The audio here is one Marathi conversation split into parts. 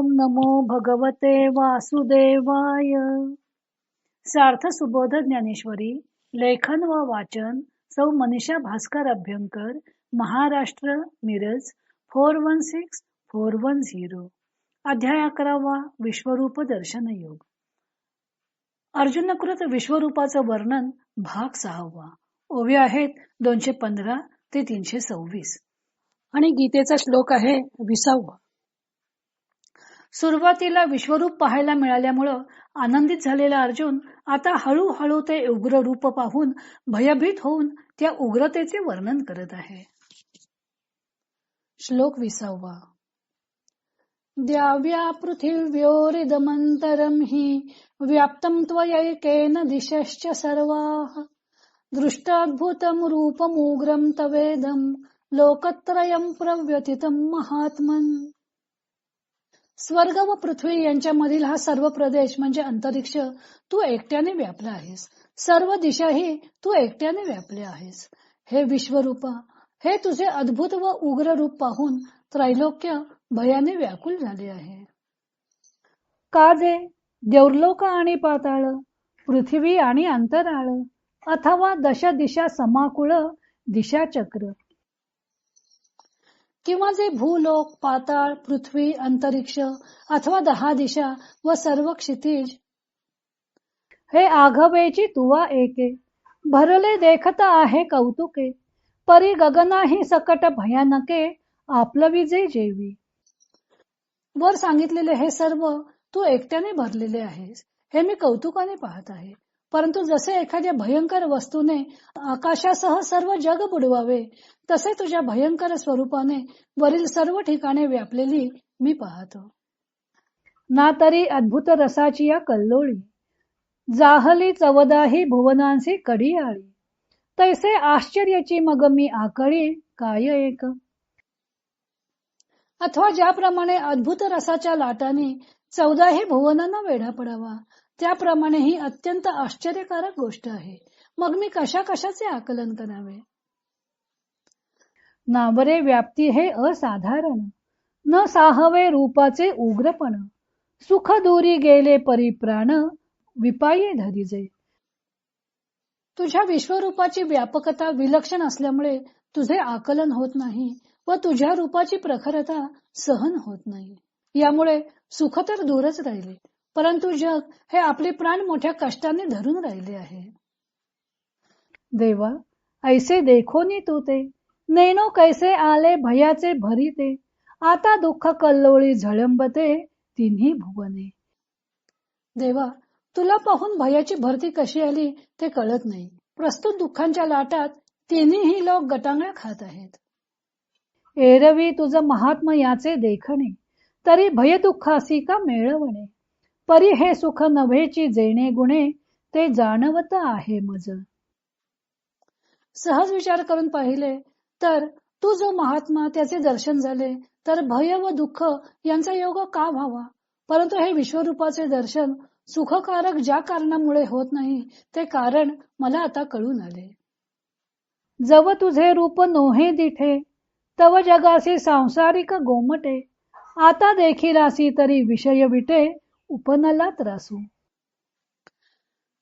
ओम नमो भगवते वासुदेवाय. सार्थ सुबोध ज्ञानेश्वरी लेखन व वाचन सौ Manisha Bhaskar Abhyankar Maharashtra Miraj four one six four one zero. अध्याय अकरावा विश्वरूप दर्शन योग. अर्जुनकृत विश्वरूपाचं वर्णन भाग सहावा. ओवे आहेत दोनशे पंधरा ते तीनशे सव्वीस. आणि गीतेचा श्लोक आहे विसावा. सुरुवातीला विश्वरूप पाहायला मिळाल्यामुळं आनंदित झालेला अर्जुन आता हळूहळू ते उग्र रूप पाहून भयभीत होऊन त्या उग्रतेचे वर्णन करत आहे. श्लोक विसावा. द्याव्या पृथिव्योरिदमंतरं हि व्याप्तं त्वयैकेन दिशश्च सर्वाः। दृष्टाद्भुतं रूपमुग्रं तवेदं लोकत्रयं प्रव्यथितं महात्मन। स्वर्ग व पृथ्वी यांच्यामधील हा सर्व प्रदेश म्हणजे अंतरिक्ष तू एकट्याने व्यापला आहेस. सर्व दिशाही तू एकट्याने व्यापले आहेस. हे विश्वरूपा हे तुझे अद्भुत व उग्र रूप पाहून त्रैलोक्य भयाने व्याकुल झाले आहे. काजे देवलोक आणि पाताळ पृथ्वी आणि अंतराळ अथवा दश दिशा समाकुळ दिशा चक्र किंवा जे भूलोक पाताळ पृथ्वी अंतरिक्ष अथवा दहा दिशा व सर्व क्षितिज हे आघवेची तुवा एके. भरले देखत आहे कौतुके परी गगनाही सकट भयानके आपलं जे जेवी. वर सांगितलेले हे सर्व तू एकट्याने भरलेले आहेस हे मी कौतुकाने पाहत आहे. परंतु जसे एखाद्या भयंकर वस्तूने आकाशासह सर्व जग बुडवावे तसे तुझ्या भयंकर स्वरूपाने वरील सर्व ठिकाणे व्यापलेली मी पाहतो. ना तरी अद्भुत रसाची या कल्लोळी जाहली चवदाही भुवनांसी कडी आळी तैसे आश्चर्याची मग मी आकळी काय एक? अथवा ज्याप्रमाणे अद्भुत रसाच्या लाटाने चौदाही भुवनांना वेढा पडावा त्याप्रमाणे ही अत्यंत आश्चर्यकारक गोष्ट आहे. मग मी कशा कशाचे आकलन करावे? नावरे व्याप्ती हे असाधारण. न साहवे रूपाचे उग्रपण. सुख दूरी गेले परिप्राण विपाये धरिजे. तुझ्या विश्वरूपाची व्यापकता विलक्षण असल्यामुळे तुझे आकलन होत नाही व तुझ्या रूपाची प्रखरता सहन होत नाही. यामुळे सुख तर दूरच राहिले. परंतु जग हे आपले प्राण मोठ्या कष्टाने धरून राहिले आहे. देवा ऐसे देखोनी तू ते. नैनो कैसे आले भयाचे भरीते. आता दुःख कल्लोळी झळंबते तिन्ही भुवने. देवा तुला पाहून भयाची भरती कशी आली ते कळत नाही. प्रस्तुत दुःखांच्या लाटात तिन्ही लोक गटांगळ्या खात आहेत. एरवी तुझं महात्मा याचे देखणे. तरी भय दुःखासी का मेळवणे? परी हे सुख नव्हेची जेणे गुणे ते जाणवत आहे मज. सहज विचार करून पाहिले तर तू जो महात्मा त्याचे दर्शन झाले तर भय व दुःख यांचा योग का व्हावा? परंतु हे विश्वरूपाचे दर्शन सुखकारक ज्या कारणामुळे होत नाही ते कारण मला आता कळून आले. जव तुझे रूप नोहे दिठे तव जगासी सांसारिक गोमटे आता देखील तरी विषय विटे उपनला त्रासू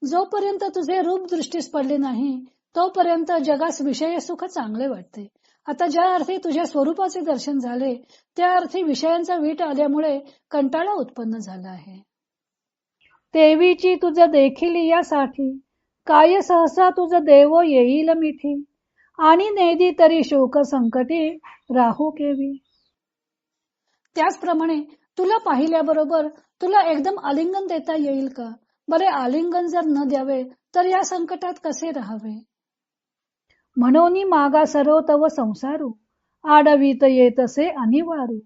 जोपर्यंत तुझे रूप दृष्टीस पडले नाही तोपर्यंत जगास विषय सुख चांगले वाटते. आता ज्या अर्थी तुझ्या स्वरूपाचे दर्शन झाले त्या अर्थी विषयांचा वीट आल्यामुळे कंटाळा उत्पन्न झाला आहे. देवीची तुझ देखील यासाठी काय सहसा तुझ देव येईल मिठी आणि नेदी तरी शोक संकटी राहू केवी. त्याचप्रमाणे तुला पाहिल्याबरोबर तुला एकदम आलिंगन देता येईल का? बरे आलिंगन जर न द्यावे तर या संकटात कसे राहावे? म्हणून मागा सरो तव संसारू आडवीत येतसे अनिवारू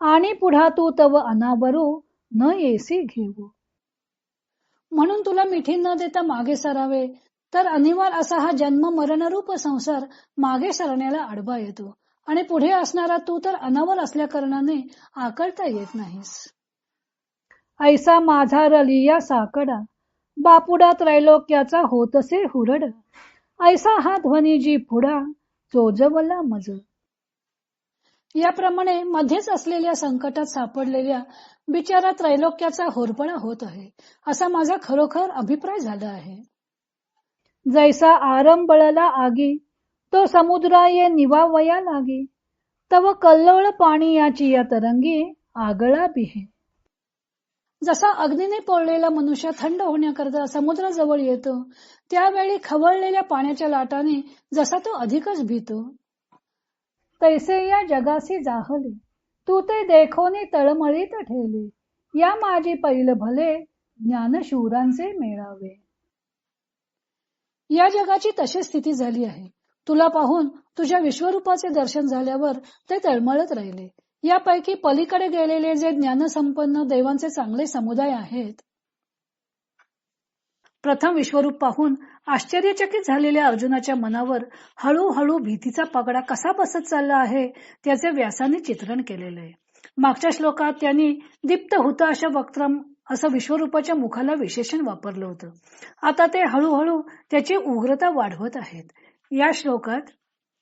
आणि पुढा तू तव अनाबरू न येसी घेऊ म्हणून तुला मिठी न देता मागे सरावे तर अनिवार असा हा जन्म मरणरूप संसार मागे सरण्याला आडवा येतो. आणि पुढे असणारा तू तर अनावर असल्या कारणाने आकळता येत नाहीस. ऐसा माझा रलिया साकडा. बापुडा त्रैलोक्याचा होतसे हुरड. ऐसा हा ध्वनी जी पुढा चोजवला मज. याप्रमाणे मध्येच असलेल्या संकटात सापडलेल्या बिचारा त्रैलोक्याचा होरपणा होत आहे असा माझा खरोखर अभिप्राय झाला आहे. जैसा आरंबळाला आगी तो समुद्राये निवावया लागे. तव कल्लोळ पाणी याची या तरंगी आगळा बिहे. जसा अग्नीने पोळलेला मनुष्य थंड होण्याकरता समुद्राजवळ येतो त्यावेळी खवळलेल्या पाण्याच्या लाटाने जसा तो अधिकच भीतो. तैसे या जगासी जाहले तू ते देखोने तळमळीत ठेवले या माझी पैल भले ज्ञानशूरांचे मेळावे. या जगाची तशी स्थिती झाली आहे. तुला पाहून तुझ्या विश्वरूपाचे दर्शन झाल्यावर ते तळमळत राहिले. यापैकी पलीकडे गेलेले जे ज्ञानसंपन्न देवांचे चांगले समुदाय आहेत प्रथम विश्वरूप पाहून आश्चर्यचकित झालेल्या अर्जुनाच्या मनावर हळूहळू भीतीचा पगडा कसा बसत चालला आहे त्याचे व्यासाने चित्रण केलेले. आहे मागच्या श्लोकात त्यांनी दीप्त होता अशा वक्त्रम असं विश्वरूपाच्या मुखाला विशेषण वापरलं होतं. आता ते हळूहळू त्याची उग्रता वाढवत आहेत. या श्लोकात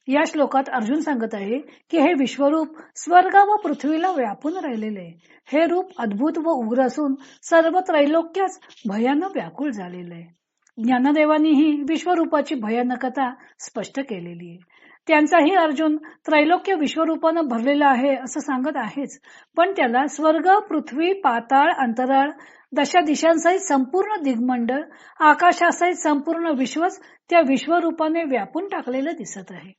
या श्लोकात अर्जुन सांगत आहे की हे विश्वरूप स्वर्ग व पृथ्वीला व्यापून राहिलेले हे रूप अद्भुत व उग्र असून सर्व त्रैलोक्याच भयानक व्याकुळ झालेले आहे. ज्ञानदेवानीही विश्वरूपाची भयानकता स्पष्ट केलेली आहे. त्यांचाही अर्जुन त्रैलोक्य विश्वरूपानं भरलेला आहे असं सांगत आहेच. पण त्याला स्वर्ग पृथ्वी पाताळ अंतराळ दशा दिशांसहित संपूर्ण दिग्मंडळ आकाशासहित संपूर्ण विश्वच त्या विश्वरूपाने व्यापून टाकलेलं दिसत आहे.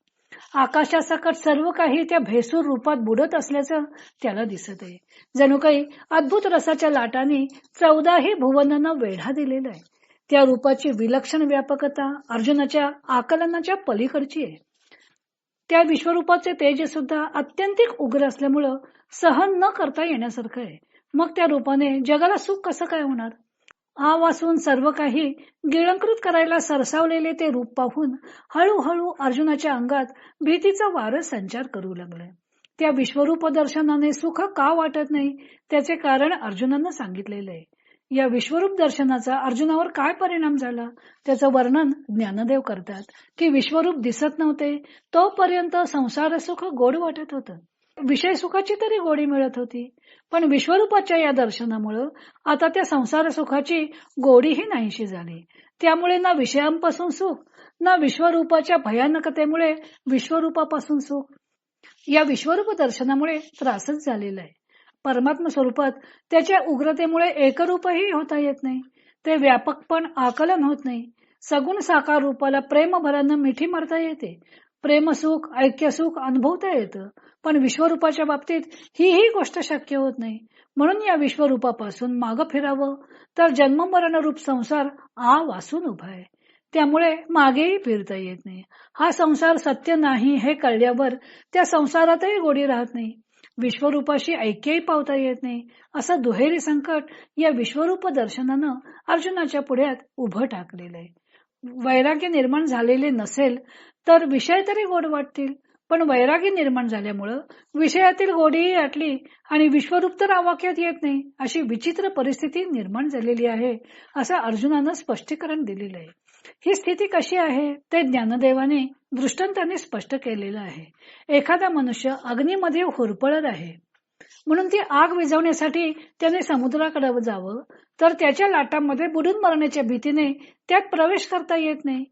आकाशासकट सर्व काही त्या भेसूर रूपात बुडत असल्याचं त्याला दिसत आहे. जणू काही अद्भुत रसाच्या लाटांनी चौदाही भुवनांना वेढा दिलेला आहे. त्या रूपाची विलक्षण व्यापकता अर्जुनाच्या आकलनाच्या पलीकडची आहे. त्या विश्वरूपाचे तेज सुद्धा अत्यंतिक उग्र असल्यामुळं सहन न करता येण्यासारखं आहे. मग त्या रूपाने जगाला सुख कसं काय होणार? आ वासून सर्व काही गिळंकृत करायला सरसावलेले ते रूप पाहून हळूहळू अर्जुनाच्या अंगात भीतीचा वार संचार करू लागलाय त्या विश्वरूप दर्शनाने सुख का वाटत नाही त्याचे कारण अर्जुनानं सांगितलेलं आहे. या विश्वरूप दर्शनाचा अर्जुनावर काय परिणाम झाला? त्याचं वर्णन ज्ञानदेव करतात. की विश्वरूप दिसत नव्हते तोपर्यंत संसार सुख गोड वाटत होतं. विषय सुखाची तरी गोडी मिळत होती. पण विश्वरूपाच्या या दर्शनामुळं आता त्या संसार सुखाची गोडीही नाहीशी झाली. त्यामुळे ना विषयांपासून सुख ना विश्वरूपाच्या भयानकतेमुळे विश्वरूपापासून सुख. या विश्वरूप दर्शनामुळे त्रासच झालेला आहे. परमात्म स्वरूपात त्याच्या उग्रतेमुळे एकरूपही होता येत नाही. ते व्यापक पण आकलन होत नाही. सगुण साकार रूपाला प्रेमभरानं मिठी मारता येते. प्रेमसुख ऐक्यसुख अनुभवता येतं. पण विश्वरूपाच्या बाबतीत ही ही गोष्ट शक्य होत नाही. म्हणून या विश्वरूपापासून मागं फिरावं. तर जन्ममरण रूप संसार आ वासून उभा आहे. त्यामुळे मागेही फिरता येत नाही. हा संसार सत्य नाही हे कळल्यावर त्या संसारातही गोडी राहत नाही. विश्वरूपाशी ऐक्यही पावता येत नाही. असं दुहेरी संकट या विश्वरूप दर्शनानं अर्जुनाच्या पुढ्यात उभं टाकलेलं आहे वैराग्य निर्माण झालेले नसेल तर विषय तरी गोड वाटतील. पण वैरागी निर्माण झाल्यामुळं विषयातील गोडीही आटली आणि विश्वरूप तर आवाक्यात येत नाही अशी विचित्र परिस्थिती निर्माण झालेली आहे असं अर्जुनानं स्पष्टीकरण दिलेलं आहे ही स्थिती कशी आहे ते ज्ञानदेवाने दृष्टांताने स्पष्ट केलेलं आहे. एखादा मनुष्य अग्नीमध्ये होरपळत आहे. म्हणून ती आग विझवण्यासाठी त्याने समुद्राकडे जावं तर त्याच्या लाटांमध्ये बुडून मरण्याच्या भीतीने त्यात प्रवेश करता येत नाही.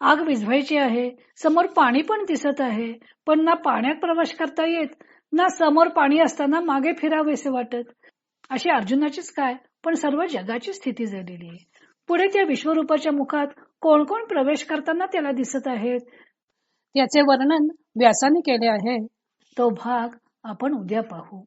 आग विझवायची आहे समोर पाणी पण दिसत आहे पण ना पाण्यात प्रवेश करता येत ना समोर पाणी असताना मागे फिरावेसे वाटत. अशी अर्जुनाचीच काय पण सर्व जगाची स्थिती झालेली आहे. पुढे त्या विश्वरूपाच्या मुखात कोण कोण प्रवेश करताना त्याला दिसत आहेत? याचे वर्णन व्यासाने केले आहे. तो भाग आपण उद्या पाहू.